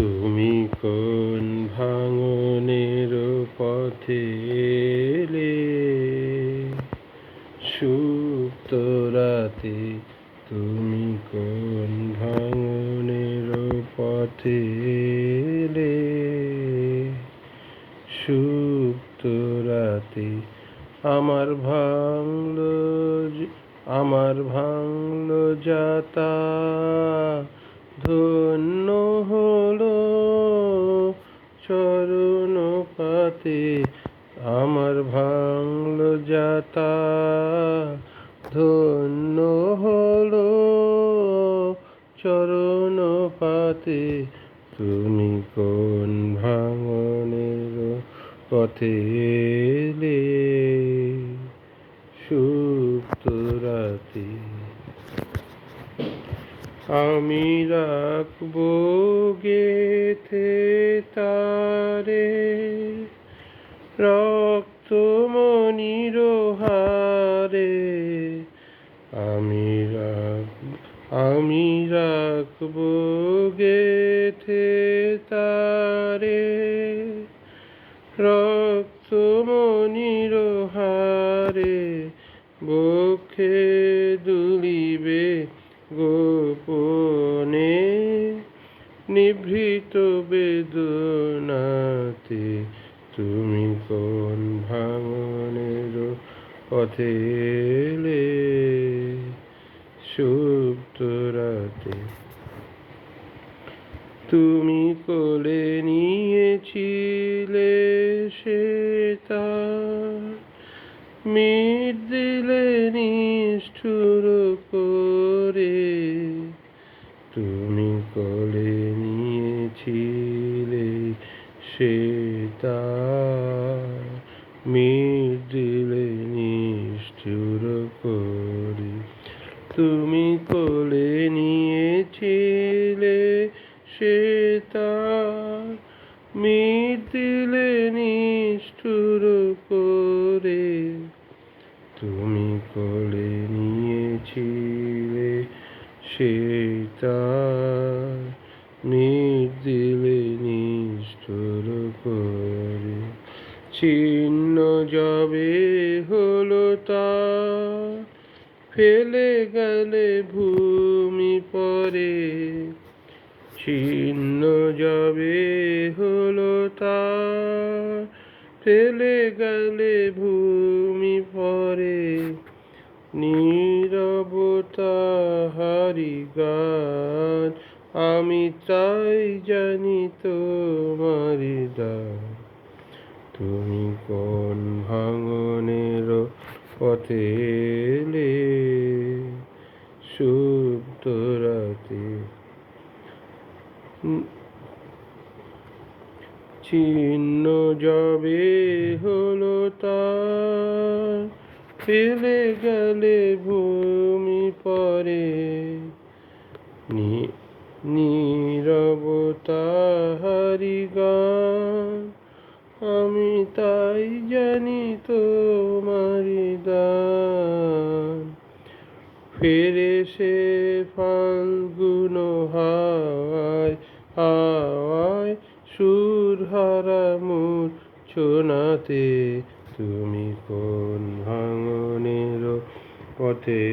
তুমি কোন ভাঙনের পথে এলে? সুপ্ত রাতে তুমি কোন ভাঙনের পথে এলে? সুপ্ত রাতে আমার ভাঙল আমার ভাঙল যাতা, ধন্য হলো চরণ পাতে আমার ভাঙল যাতা, ধন্য হলো চরণ পাতে। তুমি কোন ভাঙনের পথে এলে? সুপ্ত রাতে আমি রাখব গেথে তারে রক্ত মনির হারে আমি আমি রাখব গেথে তারে। রক্ত মনির হারে বক্ষে দুলিবে গোপনে। নিভৃত বেদনাতে তুমি কোন ভাঙনের পথে এলে? সুপ্ত রাতে তুমি কোলে নিয়েছিলে সে মিট দিলে নিষ্ঠুর করে। তুমি কোলে নিয়েছিলে সে তার মিট দিলে নিষ্ঠুর করে। তুমি কোলে নিয়েছিলে মিট দিলে নিষ্ঠুর করে। তুমি কোলে নিয়েছিলে সে তার। মিট দিলে নিষ্ঠুর করে। ছিন্ন যবে হলো তা। ফেলে গেলে ভূমি পরে। ছিন্ন যাবে হলো তা। ফেলে গেলে ভূমি পরে। নীরবতা হারি গান, আমি তাই জানি তোমারি দান। তুমি কোন ভাঙনের পথে এলে? সুপ্ত রাতে ছিন্ন যাবে হলো তার, ফেলে গেলে ভূমি পরে। নীরবতা হারি গান আমি তাই জানি তোমারি দান। ফেরে সে ফাল্গুন হাওয়ায় হাওয়ায় সুর হারা মুর ছোনাতে তুমি কোন ভাঙনের পথে